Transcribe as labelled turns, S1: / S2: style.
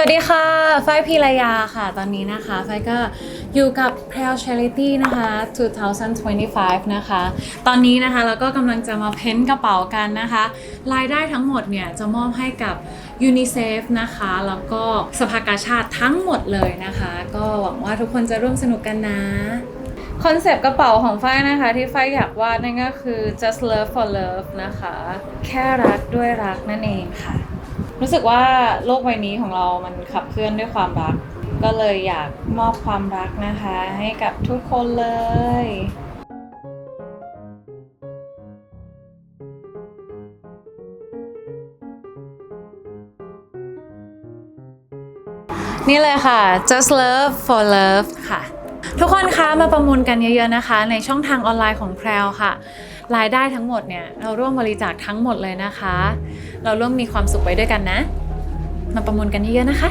S1: วัสดีค่ะฝ้ายพีรยาค่ะ ตอนนี้นะคะฝ้ายก็อยู่กับ p r e l Charity นะคะ 2025 นะคะ ตอนนี้นะคะเราก็กำลังจะมาเพ้นท์กระเป๋ากันนะคะ รายได้ทั้งหมดเนี่ย จะมอบให้กับ UNICEF นะคะ แล้วก็สภากาชาติทั้งหมดเลยนะคะ ก็หวังว่าทุกคนจะร่วมสนุกกันนะคอนเซปต์กระเป๋าของฝ้ายนะคะ ที่ฝ้ายอยากวาดนั่นก็คือ just love for love นะคะ แค่รักด้วยรักนั่นเองค่ะ รู้สึกว่าโลกใบนี้ของเรามันขับเคลื่อนด้วยความรัก ก็เลยอยากมอบความรักนะคะ ให้กับทุกคนเลยนี่เลยค่ะ just love for love ค่ะ ทุกคนคะมาประมูลกันเยอะๆนะคะ ในช่องทางออนไลน์ของแพรวค่ะ รายได้ทั้งหมดเนี่ยเราร่วมบริจาคทั้งหมดเลยนะคะ เราร่วมมีความสุขไปด้วยกันนะ มาประมูลกันเยอะๆนะคะ